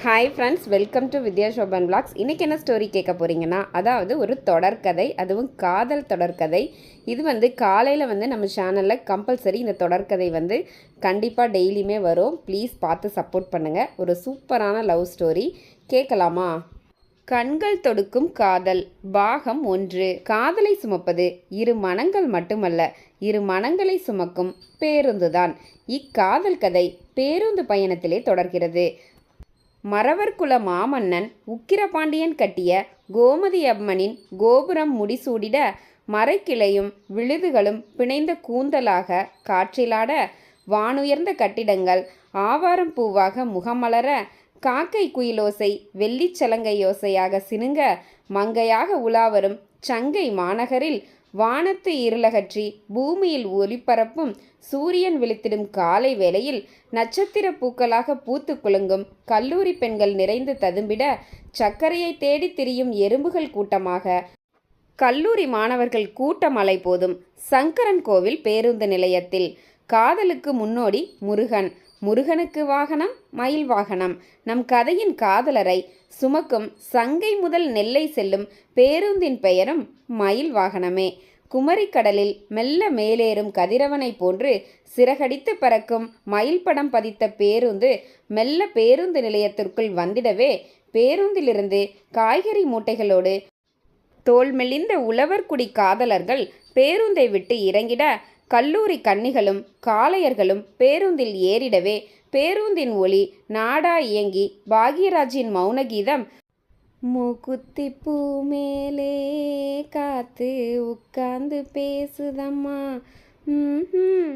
Hi friends welcome to Vidya Shobhan vlogs இன்றைக்கி என்ன story கேட்க போகிறீங்கன்னா அதாவது ஒரு தொடர்கதை அதுவும் காதல் தொடர்கதை. இது வந்து காலையில் வந்து நம்ம சேனலில் கம்பல்சரி இந்த தொடர்கதை வந்து கண்டிப்பாக டெய்லியுமே வரும். ப்ளீஸ் பார்த்து சப்போர்ட் பண்ணுங்கள் ஒரு சூப்பரான லவ் ஸ்டோரி கேட்கலாமா? கண்கள் தொடுக்கும் காதல் பாகம் ஒன்று. காதலை சுமப்பது இரு மனங்கள் மட்டுமல்ல இரு மனங்களை சுமக்கும் பேருந்துதான் இக்காதல் கதை பேருந்து பயணத்திலே தொடர்கிறது. மறவர்குல மாமன்னன் உக்கிரபாண்டியன் கட்டிய கோமதி அம்மனின் கோபுரம் முடிசூடிட மரக்கிளையும் விழுதுகளும் பிணைந்த கூந்தலாக காற்றிலாட வானுயர்ந்த கட்டிடங்கள் ஆவாரம் பூவாக முகமலர காக்கை குயிலோசை வெள்ளிச்சலங்கை யோசையாக சினுங்க மங்கையாக உலாவரும் சங்கை மாநகரில் வானத்து இருளகற்றி பூமியில் ஒளிபரப்பும் சூரியன் விழித்திடும் காலை வேளையில் நட்சத்திர பூக்களாக பூத்து குலுங்கும் கல்லூரி பெண்கள் நிறைந்து ததும்பிட சர்க்கரையை தேடி திரியும் எறும்புகள் கூட்டமாக. கல்லூரி மாணவர்கள் கூட்டம் அலை போதும். சங்கரன் கோவில் பேருந்து நிலையத்தில். காதலுக்கு முன்னோடி முருகன். முருகனுக்கு வாகனம் மயில் வாகனம். நம் கதையின் காதலரை சுமக்கும் சங்கை முதல் நெல்லை செல்லும் பேருந்தின் பெயரும் மயில் வாகனமே. குமரிக்கடலில் மெல்ல மேலேறும் கதிரவனை போன்று சிறகடித்து பறக்கும் மயில் படம் பதித்த பேருந்து மெல்ல பேருந்து நிலையத்திற்குள் வந்திடவே பேருந்திலிருந்து காய்கறி மூட்டைகளோடு தோல் மெலிந்த உழவர்குடி காதலர்கள் பேருந்தை விட்டு இறங்கிட கல்லூரி கன்னிகளும் காளையர்களும் பேருந்தில் ஏறிடவே பேருந்தின் ஒளி நாடா இயங்கி பாக்யராஜின் மௌனகீதம் மூக்குத்தி பூ மேலே காத்து உட்கார்ந்து பேசுதம்மா ம்ஹும்.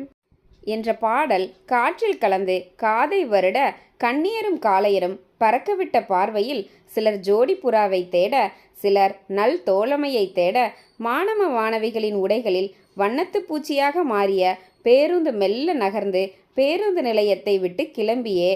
என்ற பாடல் காற்றில் கலந்து காதை வருட கண்ணியரும் காளையரும் பறக்கவிட்ட பார்வையில் சிலர் ஜோடி புறாவை தேட சிலர் நல் தோழமையை தேட மாணவ மாணவிகளின் உடைகளில் வண்ணத்து பூச்சியாக மாறிய பேருந்து மெல்ல நகர்ந்து பேருந்து நிலையத்தை விட்டு கிளம்பியே.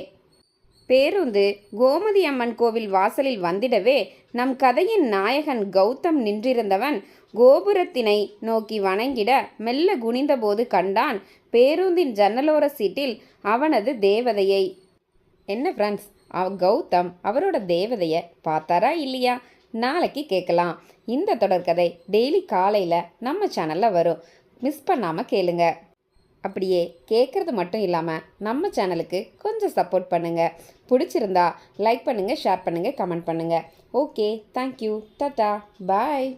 பேருந்து கோமதி அம்மன் கோவில் வாசலில் வந்திடவே நம் கதையின் நாயகன் கௌதம் நின்றிருந்தவன் கோபுரத்தினை நோக்கி வணங்கிட மெல்ல குனிந்தபோது கண்டான் பேருந்தின் ஜன்னலோர சீட்டில் அவனது தேவதையை. என்ன ஃப்ரெண்ட்ஸ் கௌதம் அவரோட தேவதையை பார்த்தாரா இல்லையா? நாளைக்கு கேட்கலாம். இந்த தொடர்கதை டெய்லி காலையில் நம்ம சேனலில் வரும். மிஸ் பண்ணாமல் கேளுங்க. அப்படியே கேட்குறது மட்டும் இல்லாமல் நம்ம சேனலுக்கு கொஞ்சம் சப்போர்ட் பண்ணுங்கள் பிடிச்சிருந்தா லைக் பண்ணுங்கள் ஷேர் பண்ணுங்கள் கமெண்ட் பண்ணுங்கள் ஓகே தேங்க்யூ டாட்டா பாய்